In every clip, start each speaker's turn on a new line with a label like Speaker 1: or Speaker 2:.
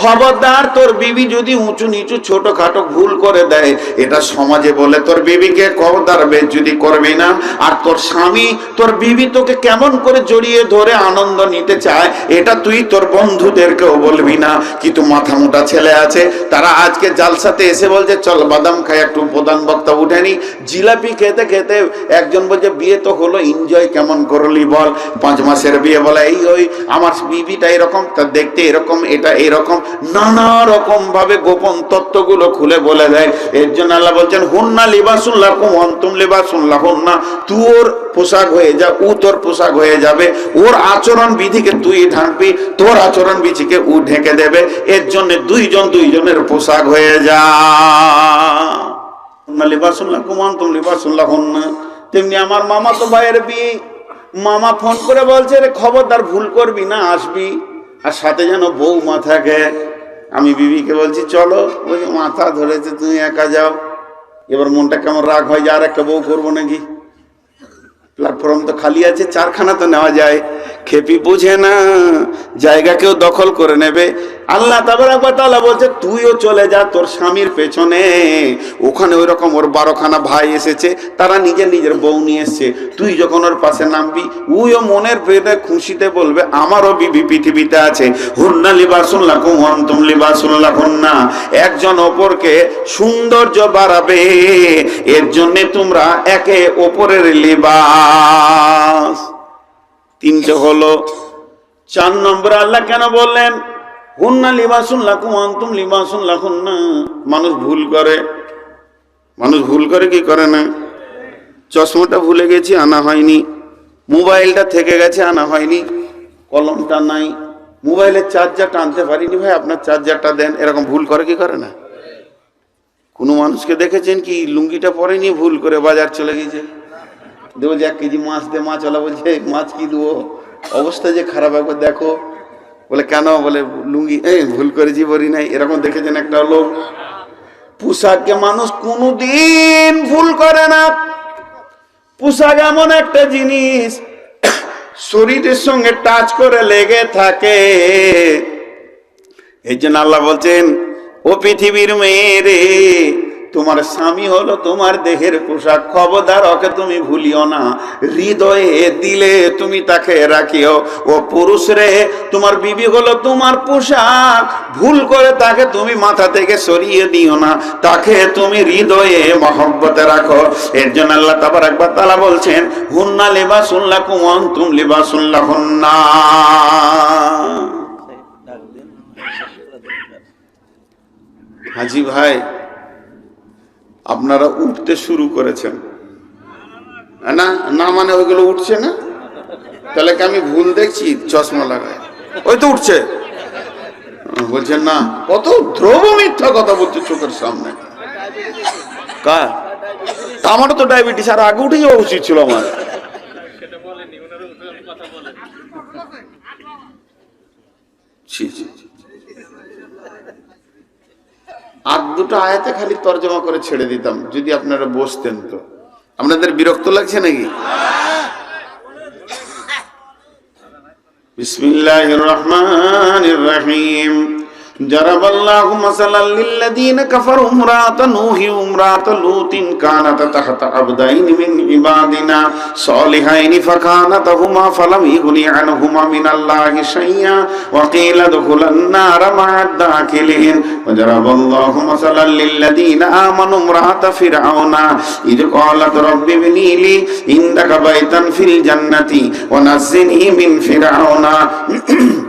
Speaker 1: খবরদার, তোর বিবি যদি উঁচু নিচু ছোটখাটো ভুল করে দেয়, এটা সমাজে বলে তোর বিবিকে খবরদার যদি করবি না। আর তোর স্বামী, তোর বিবি তোকে কেমন করে জড়িয়ে ধরে আনন্দ নিতে চায়, এটা তুই তোর বন্ধুদেরকেও বলবি না। কিন্তু মাথা মোটা ছেলে আছে, তারা আজকে জালসাতে এসে বলছে, চল বাদাম খাই, একটু প্রধান বক্তা উঠেনি জিলাপি খেতে খেতে একজন বলছে, বিয়ে তো হলো এনজয় কেমন করলি বল? পাঁচ মাসের বিয়ে বলে, এই ওই, আমার বিবিটা এরকম, তা দেখতে এরকম, এটা এরকম। নানা রকম ভাবে গোপন তত্ত্বগুলো খুলে বলে দেয়। এর জন্য আল্লাহ বলছেন, হুন্না লিবাসুল্লাহ কুম অন্তুম লিবাসুল্লাহ হুন্না তোর পোশাক হয়ে যা ও তোর পোশাক হয়ে যাবে। ওর আচরণ বিধিকে তুই ঢাকবি, তোর আচরণ বিধিকে ও ঢেকে দেবে। এর জন্য দুইজন দুইজনের পোশাক হয়ে যা। লিবাসুল্লাহ কুম অন্তুম লিবাসুল্লাহ হুন্না তেমনি আমার মামা তো ভাইয়ের বিয়ে। মামা ফোন করে বলছে, রে খবরদার, ভুল করবি না, আসবি। আর সাথে যেন বউ মা থাকে আমি বিবিকে বলছি, চলো। বলছি, মাথা ধরেছে, তুমি একা যাও। এবার মনটা কেমন রাগ হয়, যে আর একটা বউ করব নাকি? প্ল্যাটফর্ম তো খালি আছে, চারখানা তো নেওয়া যায়। খেপি বুঝে না, জায়গা কেউ দখল করে নেবে। আল্লাহ তালা বলছে, তুইও চলে যা, তোর স্বামীর পেছনে। ওখানে ওই রকম ওর বারোখানা ভাই এসেছে, তারা নিজের নিজের বউ নিয়ে এসছে। তুই যখন ওর পাশে নামবি উইও মনের পেটে খুশিতে বলবে, আমারও বিবি পৃথিবীতে আছে। হুন্না লিবাসুল্লাহ কুমন্তুম লিবাসুল্লাহ হুন্না একজন অপরকে সৌন্দর্য বাড়াবে, এর জন্যে তোমরা একে অপরের লিবাস। তিনটে হলো, চার নম্বর আল্লাহ কেন বললেন হুন্না লিবাসুন লাকুম অন্তুম লিবাসুন লাখুন না মানুষ ভুল করে। মানুষ ভুল করে কি করে না? চশমাটা ভুলে গেছি, আনা হয়নি। মোবাইলটা থেকে গেছে, আনা হয়নি। কলমটা নাই। মোবাইলের চার্জারটা আনতে পারিনি ভাই, আপনার চার্জারটা দেন। এরকম ভুল করে কি করে না? কোনো মানুষকে দেখেছেন কি, লুঙ্গিটা পরেনি ভুল করে বাজার চলে গেছে? দেবো যে এক কেজি মাছ দে, মাছ ওলা বলছে, "এই মাছ কি দেবো? অবস্থা যে খারাপ, একবার দেখো। বলে, কেন? বলে, লুঙ্গি, এই, ভুল করেছি, বলি নাই। এরকম দেখেছেন একটা লোক। পোশাককে মানুষ কোনোদিন ভুল করে না। পোশাক এমন একটা জিনিস, শরীরের সঙ্গে টাচ করে লেগে থাকে। এই জন্য আল্লাহ বলছেন, ও পৃথিবীর মেয়ে রে তোমার স্বামী হলো তোমার দেহের পোশাক। খবরদার ওকে তুমি ভুলিও না। হৃদয়ে দিলে তুমি তাকে রাখিও। ও পুরুষ রে, তোমার বিবি হলো তোমার পোশাক। ভুল করে তাকে তুমি মাথা থেকে সরিয়ে দিও না। তাকে তুমি হৃদয়ে মহব্বতে রাখো। এর জন্য আল্লাহ তাবার একবার তালা বলছেন, হুন্না লিবাসুল্লাহ কুমন তুম লিবাসুল্লাহ হুন্না হাজি ভাই আপনারা উঠতে শুরু করেছেন। না? না মানে ওইগুলো উঠছে না? তাহলে কি আমি ভুল দেখছি? চশমা লাগায়। ওই তো উঠছে। বলছেন না। কত ধ্রুব মিথ্যা কথা বলছে চোখের সামনে। তা আমারও তো ডায়াবেটিস, আর আগে উঠে যাওয়া উচিত ছিল আমার। ছি ছি। আর দুটো আয়াতে খালি তর্জমা করে ছেড়ে দিতাম, যদি আপনারা বসতেন তো। আপনাদের বিরক্ত লাগছে নাকি? বিসমিল্লাহির রহমানির রহিম। جرب الله مثلا للذين كفروا امرأة نوح وامرأة لوط كانت تحت عبدين من عبادنا صالحين فكانتهما فلم يغني عنهما من الله شيئا وقيل ادخلا النار مع الداخلين. وجرب الله مثلا للذين آمنوا امرأة فرعون. إذ قالت رب ابني لي عندك بيتا في الجنة ونزني من فرعون.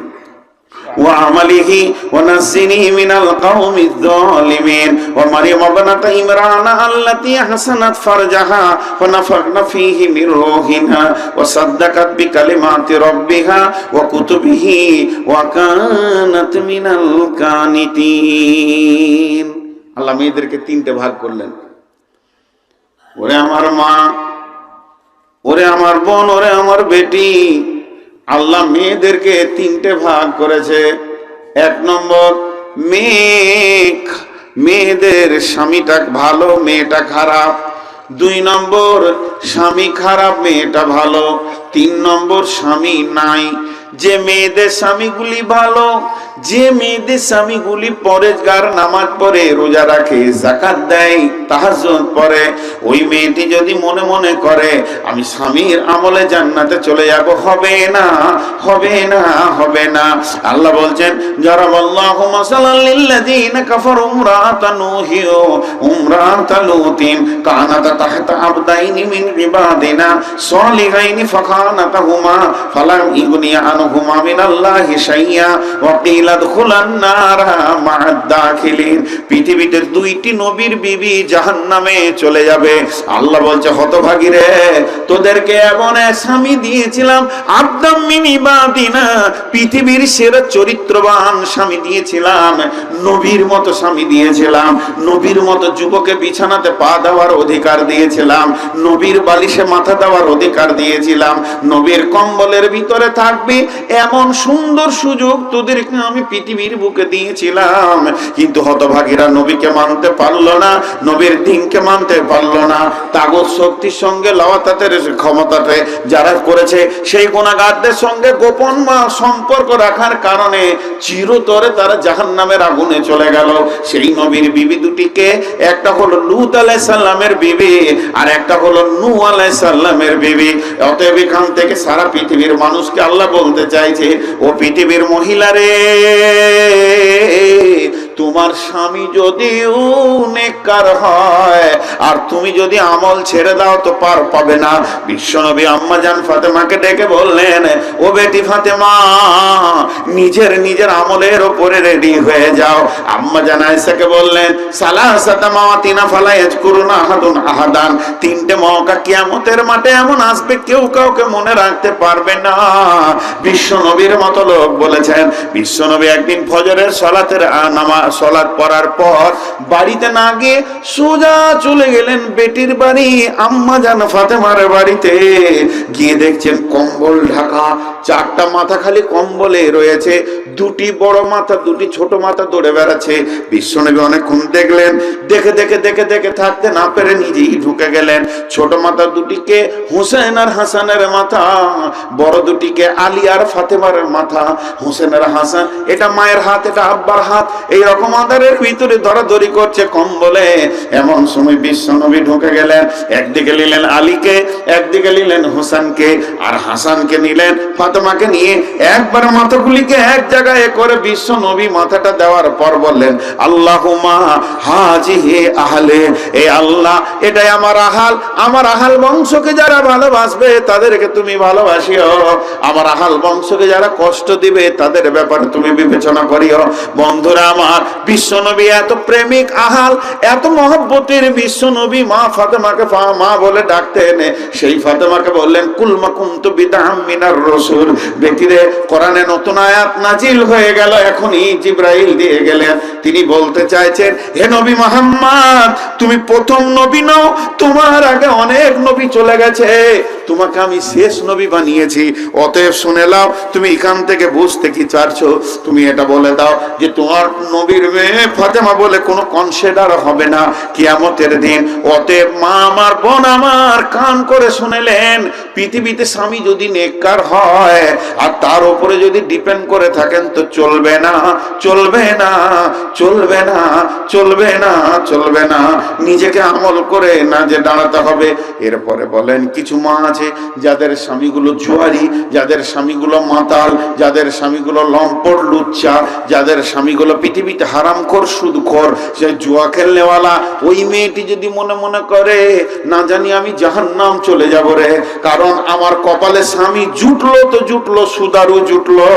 Speaker 1: وعمله ونزني من القوم الظالمين ومريم ابنة عمران التي حسنت فرجها ونفخنا فيه من روحنا وصدقت بكلمات ربها وكتبه وكانت من القانتين আল্লাহ মেয়েদেরকে তিনটে ভাগ করলেন ওরে আমার মা ওরে আমার বোন ওরে আমার বেটি আল্লাহ মেয়েদেরকে তিনটে ভাগ করেছে। এক নম্বর মেয়ে মেয়েদের স্বামীটা ভালো, মেয়েটা খারাপ। দুই নম্বর, স্বামী খারাপ, মেয়েটা ভালো। তিন নম্বর, স্বামী নাই। যে মেয়েদের স্বামীগুলি ভালো যে মেয়েদের স্বামীগুলি পরেজগার নামাজ পড়ে, রোজা রাখে জাকাত দেয়, তাহাজ্জুদ পড়ে, ওই মেয়েটি যদি মনে মনে করে, আমি স্বামীর আমলে জান্নাতে চলে যাব, হবে না হবে না হবে না। আল্লাহ বলছেন যারা আল্লাহু মাসালাল কাফারু তাহতা আবদাইনি মিন ইবাদিনা সালিহাইনি ফালাম আনহুমা মিনাল্লাহি শাইয়্যা ওয়া পৃথিবীতে দুইটি নবীর বিবি চলে যাবে। আল্লাহ বলছে, হতভাগী রে, তোদেরকে এমন স্বামী দিয়েছিলাম আব্দাম মিনি পৃথিবীর সেরা চরিত্রবান স্বামী দিয়েছিলাম, নবীর মতো স্বামী দিয়েছিলাম, নবীর মতো যুবকে বিছানাতে পা দেওয়ার অধিকার দিয়েছিলাম, নবীর বালিশে মাথা দেওয়ার অধিকার দিয়েছিলাম, নবীর কম্বলের ভিতরে থাকবি, এমন সুন্দর সুযোগ তোদেরকে আমি পৃথিবীর বুকে দিয়েছিলাম। কিন্তু হতভাগীরা নবীকে মানতে পারল না, নবীর দিনকে মানতে পারল না। তাগত শক্তির সঙ্গে লওয়াতাতের ক্ষমতাতে যারা করেছে, সেই গুণাগারদের সঙ্গে গোপন সম্পর্ক রাখার কারণে চিরতরে তারা জাহান নামের আগুনে চলে গেল। সেই নবীর বিবি দুটিকে, একটা হলো লুত আলাই সাল্লামের বিবি আর একটা হলো নু আলাই সাল্লামের বিবি। অতএব এখান থেকে সারা পৃথিবীর মানুষকে আল্লাহ বলতে চাইছে, ও পৃথিবীর মহিলারে name. তোমার স্বামী যদিও নেককার হয়, আর তুমি যদি আমল ছেড়ে দাও তো পার পাবে না। বিশ্বনবী আম্মা আম্মাজান ফাতেমাকে ডেকে বললেন, ও বেটি ফাতেমা, নিজের নিজের আমলের ওপরে রেডি হয়ে যাও। আম্মাজান আয়েশাকে বললেন, সালাসাতা মাওয়াতিনা ফালা ইয়াজকুরুনা আহাদুন আহাদান। তিনটে মওকা কিয়ামতের মাঠে এমন আসবে, কেউ কাউকে মনে রাখতে পারবে না। বিশ্বনবীর মতো লোক বলেছেন বিশ্বনবী একদিন ফজরের সলাতের নামা সলাত পড়ার পর বাড়িতে না গিয়ে সোজা চলে গেলেন বেটির বাড়ি, আম্মা জান ফাতেমার বাড়িতে। গিয়ে দেখছেন কম্বল ঢাকা, চারটা মাথা খালি কম্বলে রয়েছে। দুটি বড় মাথা, দুটি ছোট মাথা দৌড়ে বেড়াচ্ছে। বিশ্বনবী অনেকক্ষণ দেখলেন, দেখে দেখে দেখে দেখে থাকতে না পেরে নিজেই ঢুকে গেলেন। ছোট মাথা দুটিকে হুসেন আর হাসানের মাথা, বড় দুটিকে আলী আর ফাতেমার মাথা। হুসেন আর হাসান, এটা মায়ের হাত, এটা আব্বার হাত, এই রকম আদারের ভিতরে ধরাধরি করছে কম্বলে। এমন সময় বিশ্বনবী ঢুকে গেলেন, একদিকে নিলেন আলীকে, একদিকে নিলেন হোসেনকে, আর হাসানকে নিলেন ফাতেমাকে নিয়ে একবার মাথাগুলিকে এক জায়গায় করে বিশ্ব নবী মাথাটা দেওয়ার পর বললেন আল্লাহুমা হাজি হে আহলে, এ আল্লাহ, এটাই আমার আহাল। আমার আহাল বংশকে যারা ভালোবাসবে, তাদেরকে তুমি ভালোবাসিও। আমার আহাল বংশকে যারা কষ্ট দিবে, তাদের ব্যাপারে তুমি বিবেচনা করিও। বন্ধুরা আমার বিশ্বনবী এত প্রেমিক আহাল, এত মহব্বতের বিশ্বনবী মা ফাতেমাকে মা বলে ডাকতেন সেই ফাতেমাকে বললেন কুলমা কুন্ত বিদাম মিনার রসুল। ব্যক্তিরে কোরআনে নতুন আয়াত নাজিল হয়ে গেল, এখনই জিব্রাইল দিয়ে গেলেন। তিনি বলতে চাইছেন, হে নবী মোহাম্মদ, তুমি প্রথম নবী নও, তোমার আগে অনেক নবী চলে গেছে। তোমাকে আমি শেষ নবী বানিয়েছি। অতএব শুনে নাও, তুমি এখান থেকে বুঝতে কি চাচ্ছ? তুমি এটা বলে দাও যে তোমার নবীর মেয়ে ফাতেমা বলে কোনো কনসিডার হবে না কিয়ামতের দিন। অতএব মা আমার বোন আমার কান করে শুনেলেন পৃথিবীতে স্বামী যদি নেককার হয় আর তার উপরে যদি ডিপেন্ড করে থাকেন তো চলবে না চলবে না চলবে না চলবে না চলবে না। নিজেকে আমল করে না যে দাঁড়াতে হবে। এরপরে বলেন, কিছু মা আছে যাদের স্বামীগুলো জুয়ারি, যাদের স্বামীগুলো মাতাল, যাদের স্বামীগুলো লম্পট লুচ্চা, যাদের স্বামীগুলো পৃথিবীতে হারামখোর সুদখোর সে জুয়া খেলনেওয়ালা, ওই মেয়েটি যদি মনে মনে করে, না জানি আমি জাহান্নাম চলে যাব রে, কারণ আমার কপালে স্বামী জুটলো তো জুটলো, সুদারু জুটলো।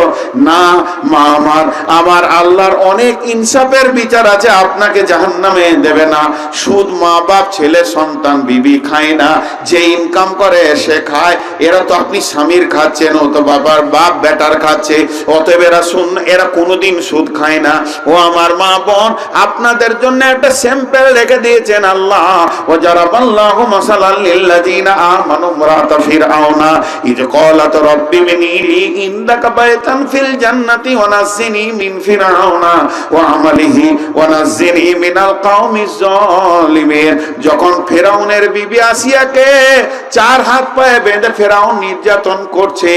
Speaker 1: না, মা আমার আমার আল্লাহর অনেক ইনসাফের বিচার আছে, আপনাকে জাহান্নামে দেবে না। সুদ মা বাপ ছেলে, সন্তান, বিবি খায় না, যে ইনকাম করে, সে খায়, এরা তো আপনি স্বামীর খাচ্ছেন, ও তো বাবার বাপ বেটার খাচ্ছে, অতএব এরা শুন এরা কোনোদিন সুদ খায় না। ও আমার মা বোন, আপনাদের জন্য একটা স্যাম্পল রেখে দিয়েছেন আল্লাহ। ও যারা, আল্লাহ মাসালাল লিল্লাযিনা আমানু মুরাতা ফিরআউনা, ইয ক্বালাত রাব্বি মিনি ইনদাকা বাইতান ফিল জান্নাতি ওয়া নাজ্জিনি মিন ফিরআউনা, ওয়া আমালিহি ওয়া নাজ্জিনি মিনাল কাওমিজ জালিমিন যখন ফিরআউনের বিবি আসিয়াকে চার হাত পায়ে বেঁধে ফেরাউন নির্যাতন করছে,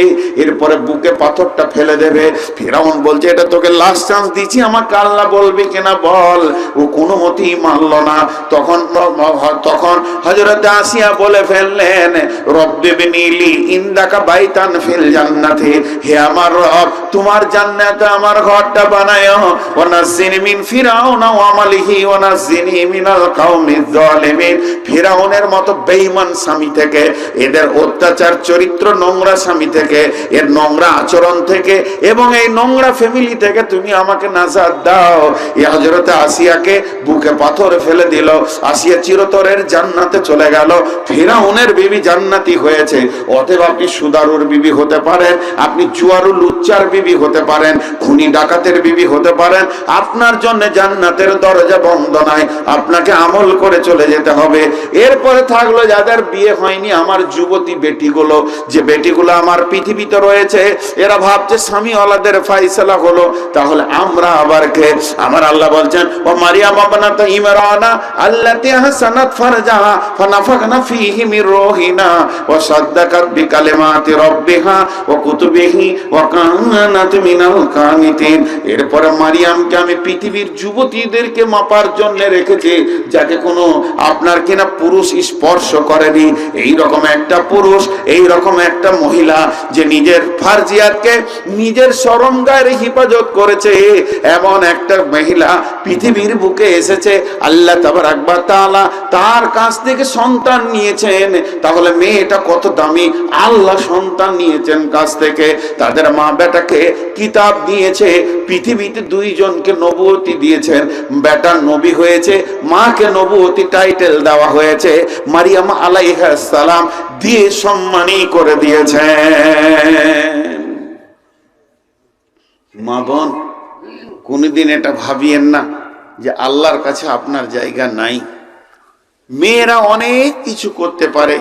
Speaker 1: এরপরে বুকে পাথরটা ফেলে দেবে। ফেরাউন বলছে, এটা তোকে লাস্ট চান্স দিচ্ছি, আমাকে আল্লাহ বলবি কিনা বল। ও কোনো মতেই মানল না। তখন তখন হজরত আসিয়া বলে ফেললেন রব্বে নীলি, ইন্দাকা বাইতান ফিল জান্নাতে। হে আমার রব, তোমার জান্নাতে আমার ঘরটা বানায় ও নাজিনি মিন ফিরাউন ওয়া আমালিহি ওয়া নাজিনি মিনাল কাউমিজ জালিমিন। ফিরাউনের মতো বেঈমান স্বামী থেকে এদের অত্যাচার, চরিত্র নোংরা স্বামী থেকে, এর নোংরা আচরণ থেকে এবং এই নোংরা ফ্যামিলি থেকে তুমি আমাকে নাজাত দাও। এই হজরতে আসিয়াকে বুকে পাথর ফেলে দিল। আসিয়া চিরতরের জান্নাতে চলে গেল। ফিরাউনের বিবি জান্নাতি হয়েছে। অতএব আপনি সুদারুর বিবি হতে পারেন, আপনি জুয়ারু লুচ্চার বিবি হতে পারেন, খুনি ডাকাতের বিবি হতে পারেন। আপনার জন্য জান্নাতের দরজা বন্ধ নাই। আপনাকে আমল করে চলে যেতে হবে। এরপরে থাকল যাদের বিয়ে হয়নি, আমার যুবতী বেটিগুলো, যে বেটিগুলো আমার পৃথিবীতে রয়েছে, এরা ভাবছে স্বামী ওলাদের ফাইসলা হলো, তাহলে আমরা আবার কে? আমার আল্লাহ বলছেন, ও মারিয়াম আবনাত ইমরানা, আল্লাতি হাসানাত ফারজাহা ফানাফাখনা ফীহি মির রূহিনা, ওয়া সাদ্দাকাত বিকালিমাতি রাব্বিহা, ওয়া কুতুবিহি, ওয়া কানাত মিনাল কানিতিন। এরপরে মারিয়ামকে আমি পৃথিবীর যুবতীদেরকে মাপার জন্য রেখেছি, যাকে কোনো আপনার কিনা পুরুষ স্পর্শ করেনি। এই রকম একটা পুরুষ, এই রকম একটা মহিলা যে নিজের ফার্জিয়াতকে নিজের সরঙ্গার হিফাজত করেছে, এমন একটা মহিলা পৃথিবীর বুকে এসেছে। আল্লাহ তাবার আকবর তাআলা তার কাছ থেকে সন্তান নিয়েছেন। তাহলে মেয়েটা কত দামি? আল্লাহ সন্তান নিয়েছেন কাছ থেকে। তাদের মা বেটাকে কিতাব দিয়েছে। পৃথিবীতে দুইজনকে নবুয়তি দিয়েছেন। বেটা নবী হয়েছে, মাকে নবুয়তি টাইটেল দেওয়া হয়েছে। মারিয়াম আলাইহিস সালাম দিয়ে সম্মানী করে দিয়েছেন। মা বোন, কোনোদিন এটা ভাবিয়েন না যে আল্লাহর কাছে আপনার জায়গা নাই। মেয়েরা অনেক কিছু করতে পারে,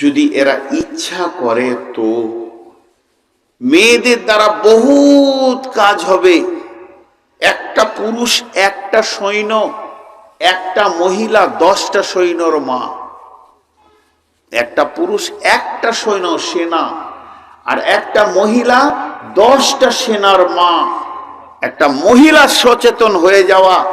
Speaker 1: যদি এরা ইচ্ছা করে তো। মেয়েদের দ্বারা বহুত কাজ হবে। একটা পুরুষ একটা সৈন্য, একটা মহিলা দশটা সৈন্যর মা। একটা পুরুষ, একটা সৈন্য, সেনা। আর একটা মহিলা, দশটা সেনার মা। একটা মহিলা সচেতন হয়ে যাওয়া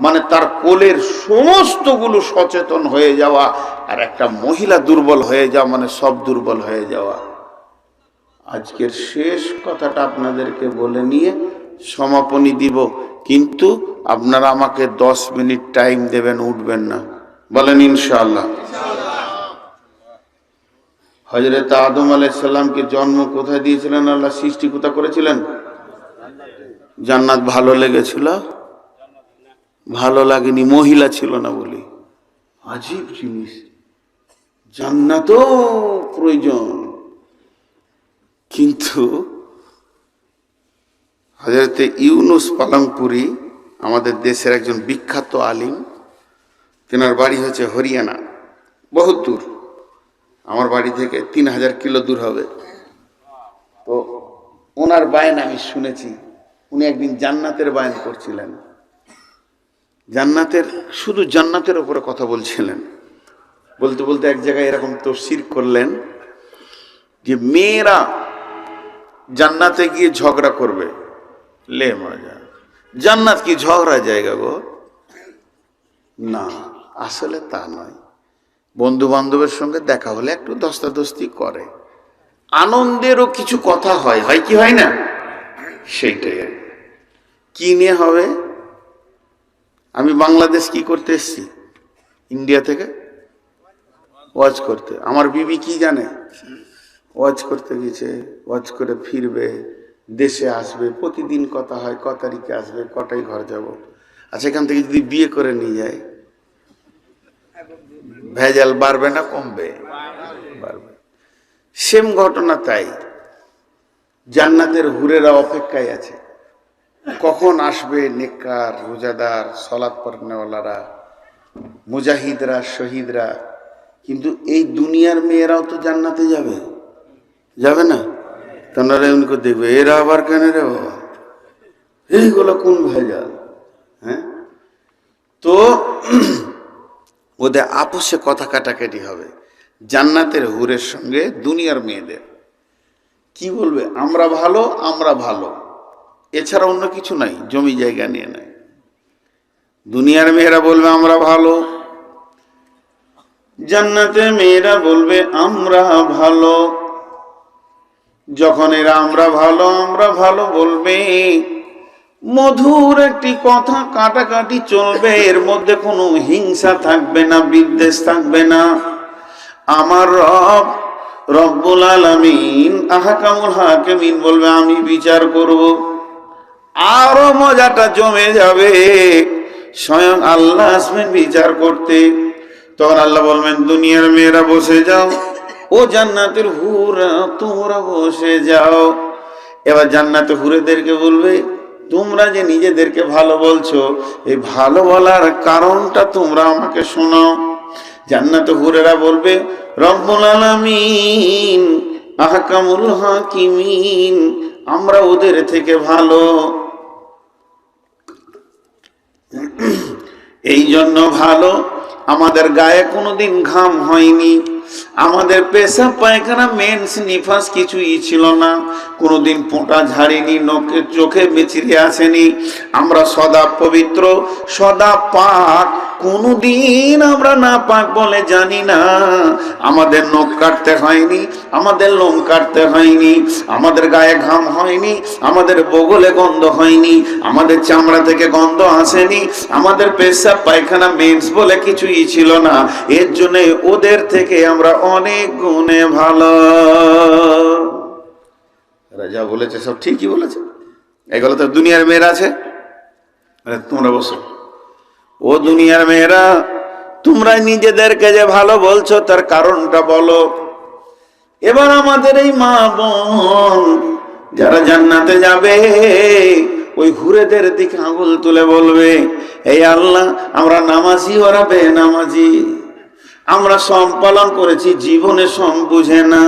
Speaker 1: মানে তার কোলের সমস্তগুলো সচেতন হয়ে যাওয়া, আর একটা মহিলা দুর্বল হয়ে যাওয়া মানে সব দুর্বল হয়ে যাওয়া। আজকের শেষ কথাটা আপনাদেরকে বলে নিয়ে সমাপনী দিব। কিন্তু আপনারা আমাকে দশ মিনিট টাইম দেবেন, উঠবেন না। বলেন ইনশাআল্লাহ। হজরত আদম আলাইসাল্লামকে জন্ম কোথায় দিয়েছিলেন? আল্লাহ সৃষ্টি কোথা করেছিলেন? জান্নাত ভালো লেগেছিল? ভালো লাগেনি, মহিলা ছিল না বলি। আজীব জিনিস। জান্নাতও প্রয়োজন। কিন্তু হজরতে ইউনুস পালংপুরি আমাদের দেশের একজন বিখ্যাত আলিম, তেনার বাড়ি হচ্ছে হরিয়ানা, বহুত দূর। আমার বাড়ি থেকে তিন হাজার কিলো দূর হবে। তো ওনার বায়ন আমি শুনেছি, উনি একদিন জান্নাতের বায়ন করছিলেন। জান্নাতের, শুধু জান্নাতের ওপরে কথা বলছিলেন। বলতে বলতে এক জায়গায় এরকম তফসির করলেন যে মেয়েরা জান্নাতে গিয়ে ঝগড়া করবে। লে মজা জান্নাত কি ঝগড়া জায়গা গো? না, আসলে তা নয়। বন্ধু বান্ধবের সঙ্গে দেখা হলে একটু দস্তাদস্তি করে। আনন্দেরও কিছু কথা হয় হয় কি হয় না? সেইটাই কি। নিয়ে হবে? আমি বাংলাদেশ কি করতে এসছি? ইন্ডিয়া থেকে? ওয়াচ করতে। আমার বিবি কি জানে? ওয়াচ করতে গেছে ওয়াচ করে ফিরবে, দেশে আসবে, প্রতিদিন কথা হয়, ক তারিখে আসবে কটাই ঘর যাব। আচ্ছা এখান থেকে যদি বিয়ে করে নিয়ে যায় ভেজাল বাড়বে না, কমবে। বাড়বে। সেম ঘটনা তাই। জান্নাতের হুরেরা অপেক্ষায় আছে। কখন আসবে নেককার, রোজাদার সলাৎ পড়নেওয়ালারা, মুজাহিদরা, শহীদরা? কিন্তু এই দুনিয়ার মেয়েরাও তো জান্নাতে যাবে। যাবে না? তোমরা এমনি দেখবে, এরা আবার কেন রে বাবা? এইগুলো কোন ভেজাল? হ্যাঁ? তো ওদের আপোষে কথা কাটাকাটি হবে। জান্নাতের হুরের সঙ্গে দুনিয়ার মেয়েদের। কি বলবে? আমরা ভালো আমরা ভালো। এছাড়া অন্য কিছু নাই, জমি জায়গা নিয়ে নেয় দুনিয়ার মেয়েরা বলবে, আমরা ভালো। জান্নাতে মেয়েরা বলবে, আমরা ভালো। যখন এরা আমরা ভালো আমরা ভালো বলবে। মধুর একটি কথা কাটাকাটি চলবে, এর মধ্যে কোনো হিংসা থাকবে না, বিদ্বেষ থাকবে না। আমার রব, রব্বুল আলামিন, আহাকামুল হাকিমিন বলবে, আমি বিচার করব। আরও মজাটা জমে যাবে, স্বয়ং আল্লাহ আসবেন বিচার করতে। তখন আল্লাহ বলবেন, দুনিয়ার মেয়েরা বসে যাও, ও জান্নাতের হুরা তোমরা বসে যাও। এবার জান্নাতে হুরেদেরকে বলবে তোমরা যে নিজেদেরকে ভালো বলছো, এই ভালো বলার কারণটা তোমরা আমাকে শোনাও। জান্নাতে হুরেরা বলবে, রব্বুল আলামিন, আহকামুল হাকিমিন, আমরা ওদের থেকে ভালো। এই জন্য ভালো, আমাদের গায়ে কোনোদিন ঘাম হয়নি। আমাদের পেশা, পায়খানা মেন্স নিফাস কিছুই ছিল না। কোনোদিন পোঁটা ঝাড়িনি, নখের চোখে বেচিরে আসেনি। আমরা সদা পবিত্র, সদা পাক কোনোদিন আমরা না পাক বলে জানি না। আমাদের নখ কাটতে হয়নি, আমাদের লোম কাটতে হয়নি, আমাদের গায়ে ঘাম হয়নি, আমাদের বগলে গন্ধ হয়নি, আমাদের চামড়া থেকে গন্ধ আসেনি, আমাদের পেশাব, পায়খানা, মেন্স বলে কিছুই ছিল না। এর জন্য ওদের থেকে আমরা অনেক গুণে ভালো। রাজা বলেছে, সব ঠিকই বলেছে। এগুলো তো দুনিয়ার মেয়েরা আছে। তোমরা বসো। দুনিয়ার মেয়েরা, তোমরা নিজেদেরকে যে ভালো বলছো তার কারণটা বলো। এবার আমাদের এই মা বোন যারা জান্নাতে যাবে, ওই ঘুরেদের দিকে আঙুল তুলে বলবে, এই আল্লাহ, আমরা নামাজি, ওরা বে নামাজি আমরা সম পালন করেছি, জীবনে সম বুঝে না।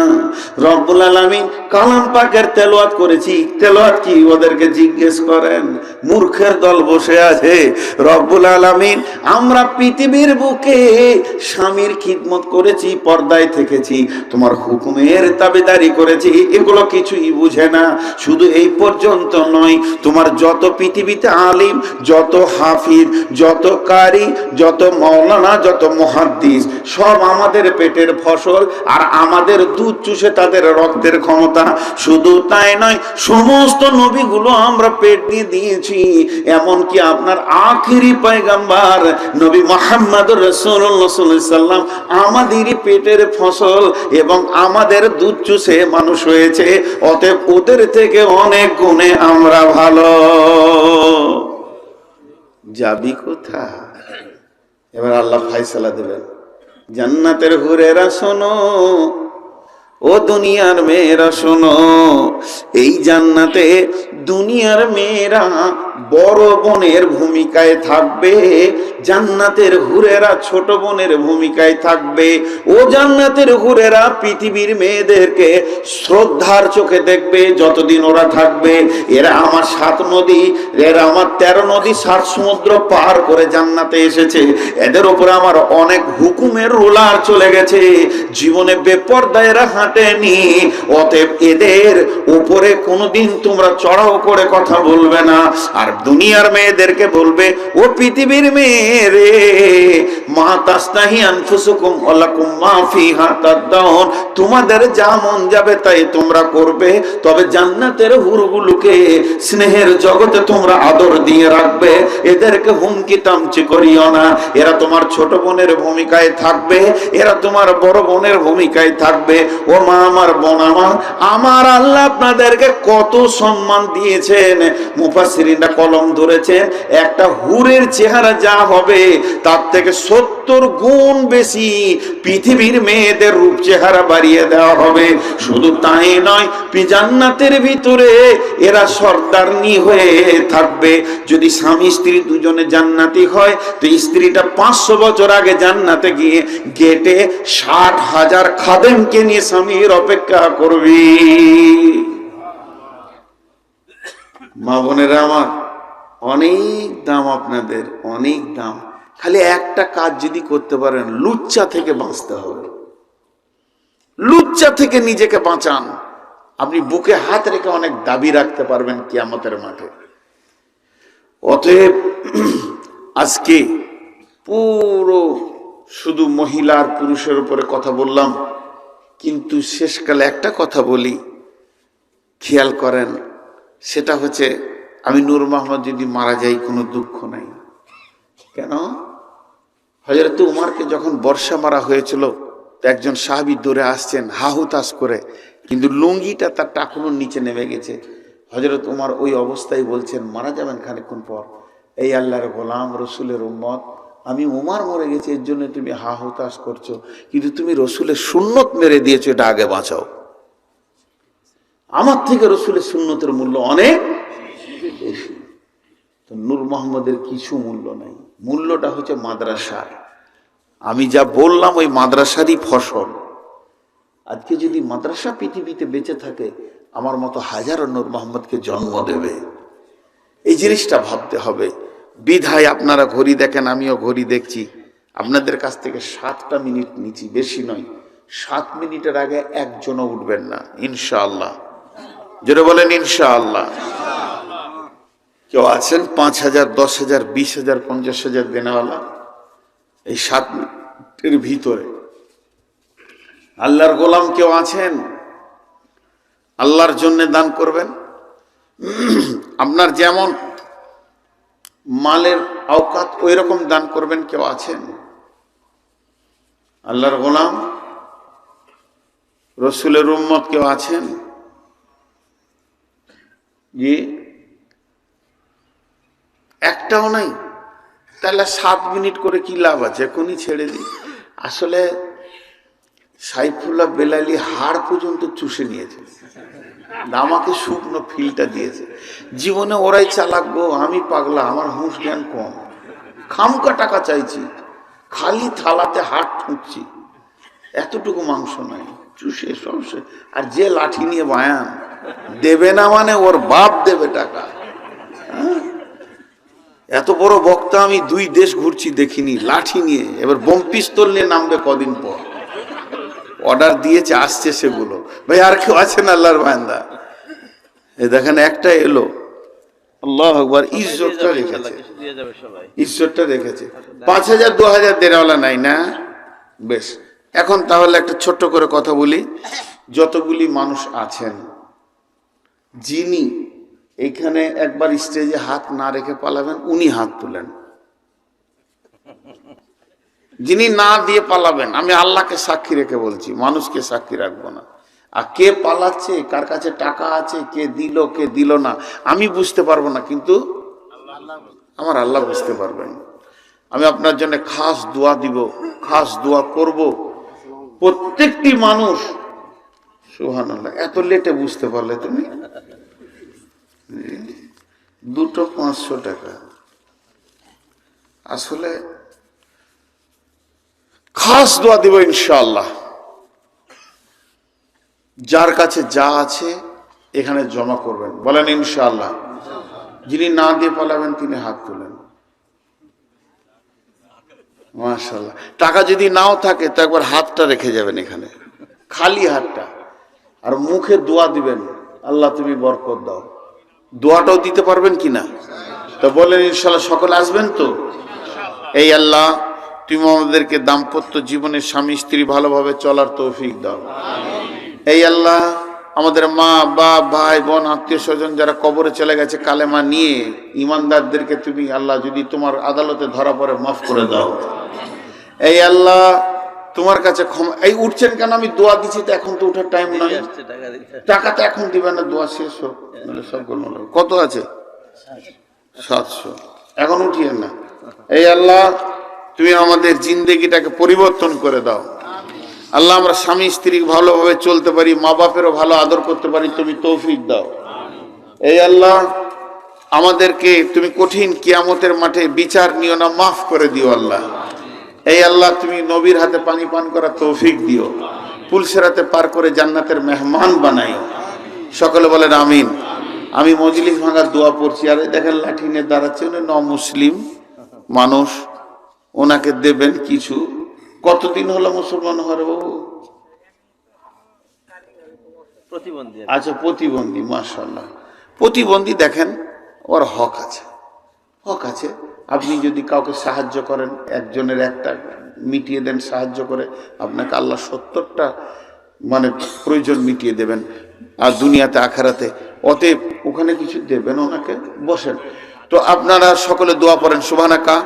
Speaker 1: রব্বুল আলামিন কালাম পাকের তেলোয়াত করেছি। তেলোয়াত কি? ওদেরকে জিজ্ঞেস করেন, মূর্খের দল বসে আছে। রব্বুল আলামিন, আমরা পৃথিবীর বুকে স্বামীর খিদমত করেছি, পর্দায় থেকেছি। তোমার হুকুমের তাবেদারি করেছি। এগুলো কিছুই বুঝে না। শুধু এই পর্যন্ত নয়, তোমার যত পৃথিবীতে আলিম, যত হাফিজ, যত কারি, যত মৌলানা যত মহাদ্দিস সব আমাদের পেটের ফসল আর আমাদের দুধ চুষে তাদের রক্তের ক্ষমতা। শুধু তাই নয়, সমস্ত নবীগুলো আমরা পেট দিয়ে দিয়েছি। এমনকি আপনার আখিরি পায়গাম্বার নবী মোহাম্মদ রসুল্লাহ আমাদেরই পেটের ফসল এবং আমাদের দুধ চুষে মানুষ হয়েছে। অতএব ওদের থেকে অনেক গুণে আমরা ভালো। যাবি কোথায়? এবার আল্লাহ ফাইসালা দেবেন। জান্নাতের হুরেরা শোনো, ও দুনিয়ার মেয়েরা শোনো, এই জান্নাতে দুনিয়ার মেয়েরা বড় বোনের ভূমিকায় থাকবে জান্নাতের হুরেরা ছোট বোনের ভূমিকায় থাকবে। ও জান্নাতের হুরেরা পৃথিবীর মেয়েদেরকে শ্রদ্ধার চোখে দেখবে যতদিন ওরা থাকবে। এরা আমার সাত নদী, এরা আমার তেরো নদী, সাত সমুদ্র পার করে জান্নাতে এসেছে। এদের উপরে আমার অনেক হুকুমের রোলার চলে গেছে। জীবনে বেপর্দা এরা হাঁটেনি। অতএব এদের উপরে কোনোদিন তোমরা চড়াও করে কথা বলবে না। আর দুনিয়ার মেয়েদেরকে বলবে, ও পৃথিবীর মেয়ে রে। মা তাস্তাহি আনফুসুকুম ওয়ালাকুম মা ফিহা তাদাউন তোমাদের যা মন যাবে তাই তোমরা করবে। তবে জান্নাতের হুরগুলোকে, স্নেহের জগতে তোমরা আদর দিয়ে রাখবে। এদেরকে হুমকি তামচি করিও না। এরা তোমার ছোট বোনের ভূমিকায় থাকবে। এরা তোমার বড় বোনের ভূমিকায় থাকবে। ও মা, আমার বোন, আমার আমার আল্লাহ আপনাদেরকে কত সম্মান দিয়েছেন। মুফাসিরিনরা কলম ধরেছেন একটা হুরের চেহারা যা হবে, তার থেকে সত্তর গুণ বেশি পৃথিবীর মেয়েদের রূপ চেহারা বাড়িয়ে দেওয়া হবে। শুধু তাই নয়, জান্নাতের ভিতরে এরা সর্দারনি হয়ে থাকবে। যদি স্বামী স্ত্রী দুজনে জান্নাতি হয়, তো স্ত্রীটা পাঁচশো বছর আগে জান্নাতে গিয়ে গেটে ষাট হাজার খাদেমকে নিয়ে স্বামীর অপেক্ষা করবি। মা বোনেরা আমার অনেক দাম আপনাদের, অনেক দাম। খালি একটা কাজ যদি করতে পারেন, লুচ্চা থেকে বাঁচতে হবে। লুচ্চা থেকে নিজেকে বাঁচান। আপনি বুকে হাত রেখে অনেক দাবি রাখতে পারবেন কিয়ামতের মাঠে। অতএব, আজকে পুরো শুধু মহিলার পুরুষের উপরে কথা বললাম, কিন্তু শেষকালে একটা কথা বলি। খেয়াল করেন, সেটা হচ্ছে আমি নূর মোহাম্মদ যদি মারা যাই, কোনো দুঃখ নাই। কেন? হজরত উমারকে যখন বর্ষা মারা হয়েছিল একজন সাহাবি দৌড়ে আসছেন হাহুতাস করে, কিন্তু লুঙ্গিটা তার টাকুনোর নিচে নেমে গেছে। হজরত উমার ওই অবস্থায় বলছেন, মারা যাবেন খানিক্ষণ পর। এই আল্লাহর গোলাম রসুলের উম্মত, আমি উমার মরে গেছি, এর জন্য তুমি হা করছ, কিন্তু তুমি রসুলের সুন্নত মেরে দিয়েছ, এটা আগে বাঁচাও। আমার থেকে রসুলের সুন্নতের মূল্য অনেক তো নূর মোহাম্মদের কিছু মূল্য নাই। মূল্যটা হচ্ছে মাদ্রাসার। আমি যা বললাম ওই মাদ্রাসারই ফসল। আজকে যদি মাদ্রাসা পৃথিবীতে বেঁচে থাকে, আমার মতো হাজারো নূর মোহাম্মদকে জন্ম দেবে। এই জিনিসটা ভাবতে হবে। বিধায় আপনারা ঘড়ি দেখেন, আমিও ঘড়ি দেখছি। আপনাদের কাছ থেকে সাতটা মিনিট নিচ্ছি, বেশি নয়। সাত মিনিটের আগে একজনও উঠবেন না, ইনশাআল্লাহ। যেটা বলেন, ইনশাআল্লাহ। কেউ আছেন? পাঁচ হাজার দশ হাজার বিশ হাজার পঞ্চাশ হাজার দেনেওয়ালা। এই সাত মিনিটের ভিতরে। আল্লাহর গোলাম কেউ আছেন? আল্লাহর জন্য দান করবেন? আপনার যেমন মালের আওকাত ওই রকম দান করবেন কেউ আছেন? আল্লাহর গোলাম? রসুলের উম্মত কেউ আছেন? একটাও নাই। তাহলে সাত মিনিট করে কি লাভ আছে? এখনই ছেড়ে দিই। আসলে সাইফুল্লাহ বেলালি হাড় পর্যন্ত চুষে নিয়েছে। আমাকে শুকনো ফিলটা দিয়েছে। জীবনে ওরাই চালাক গো, আমি পাগলা, আমার হুঁশ জ্ঞান কম। খামকা টাকা চাইছি, খালি থালাতে হাট ঠুঁকছি এতটুকু মাংস নাই, চুষে সবসে আর যে লাঠি নিয়ে বায়ান, দেবে না মানে ওর বাপ দেবে টাকা। হ্যাঁ? এত বড় বক্তা আমি দুই দেশ ঘুরছি দেখিনি লাঠি নিয়ে। এবার বোম পিস্তল নিয়ে নামবে কদিন পর। অর্ডার দিয়েছে আসছে সেগুলো। ভাই আর কেউ আছেন আল্লাহর বান্দা? দেখেন একটা এলো। আল্লাহ আকবার ইজ্জতটা রেখেছে। ইজ্জতটা রেখেছে। পাঁচ হাজার দু হাজার দেড়ওয়ালা নাই না? বেশ। এখন তাহলে একটা ছোট্ট করে কথা বলি। যতগুলি মানুষ আছেন যিনি এইখানে একবার স্টেজে হাত না রেখে পালাবেন, উনি হাত তুলেন। যিনি না দিয়ে পালাবেন, আমি আল্লাহকে সাক্ষী রেখে বলছি, মানুষকে সাক্ষী রাখব না। আর কে পালাচ্ছে, কার কাছে টাকা আছে, কে দিল কে দিল না, আমি বুঝতে পারব না, কিন্তু আমার আল্লাহ বুঝতে পারবেন। আমি আপনার জন্য খাস দোয়া দিব, খাস দোয়া করব। প্রত্যেকটি মানুষ সুহান এত লেটে বুঝতে পারলে তুমি? দুটো পাঁচশো টাকা। আসলে খাস দোয়া দিব ইনশাআল্লাহ। যার কাছে যা আছে এখানে জমা করবেন। বলেন ইনশাআল্লাহ। যিনি না দিয়ে পালাবেন, তিনি হাত তুলেন। মাশাল্লাহ টাকা যদি নাও থাকে, তো একবার হাতটা রেখে যাবেন এখানে। খালি হাতটা। আর মুখে দোয়া দিবেন, আল্লাহ তুমি বরকত দাও। দোয়াটাও দিতে পারবেন কি না? তো বলেন, ইনশাল্লাহ সকলে আসবেন তো? এই আল্লাহ, তুমি আমাদেরকে দাম্পত্য জীবনের স্বামী, স্ত্রী ভালোভাবে চলার তৌফিক দাও। এই আল্লাহ, আমাদের মা বা ভাই, বোন, আত্মীয় স্বজন যারা কবরে চলে গেছে কালেমা নিয়ে, ইমানদারদেরকে তুমি আল্লাহ যদি তোমার আদালতে ধরা পড়ে মাফ করে দাও। এই আল্লাহ তোমার কাছে ক্ষমা এই উঠছেন কেন? আমি দোয়া দিচ্ছি তো এখন তো উঠার টাইম নয়
Speaker 2: টাকা
Speaker 1: তো এখন দিবেন না দোয়া শেষ হোক সব গোলমাল কত আছে? সাতশো। এখন উঠিয়েন না। এই আল্লাহ তুমি আমাদের জিন্দেগিটাকে পরিবর্তন করে দাও। আল্লাহ আমরা স্বামী স্ত্রী ভালোভাবে চলতে পারি মা বাপেরও ভালো আদর করতে পারি তুমি তৌফিক দাও। এই আল্লাহ আমাদেরকে তুমি কঠিন কিয়ামতের মাঠে বিচার নিও না মাফ করে দিও আল্লাহ। এই আল্লাহ তুমি নবীর হাতে পানি পান করার তৌফিক দিও। পুলসেরাতে পার করে জান্নাতের মেহমান বানাইও। সকলে বলেন আমিন। আমি মজলিস ভাঙার দোয়া পড়ছি। আর দেখেন লাঠি নিয়ে দাঁড়াচ্ছে উনি ন মুসলিম মানুষ। ওনাকে দেবেন কিছু। কতদিন হলো মুসলমান হওয়ার বাবু? আচ্ছা প্রতিবন্ধী মার্শাল্লাহ প্রতিবন্ধী দেখেন ওর হক আছে। হক আছে। আপনি যদি কাউকে সাহায্য করেন, একজনের একটা মিটিয়ে দেন, সাহায্য করে, আপনাকে আল্লাহ সত্তরটা মানে প্রয়োজন মিটিয়ে দেবেন। আর দুনিয়াতে, আখারাতে। অতএব ওখানে কিছু দেবেন ওনাকে, বসেন। তো আপনারা সকলে দোয়া পড়েন, সুবহানাকা,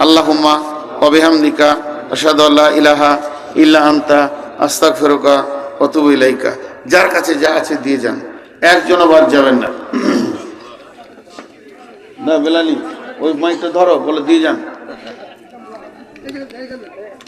Speaker 1: আল্লাহুম্মা অবিহামদিকা আশহাদু আল্লা ইলাহা ইল্লা আনতা, আস্তাগফিরুকা ওয়া আতুবু ইলাইকা। যার কাছে যা আছে দিয়ে যান। একজনও বাদ যাবেন না। না, বেলালি। ওই মাইকটা ধরো বলে দিয়ে যান।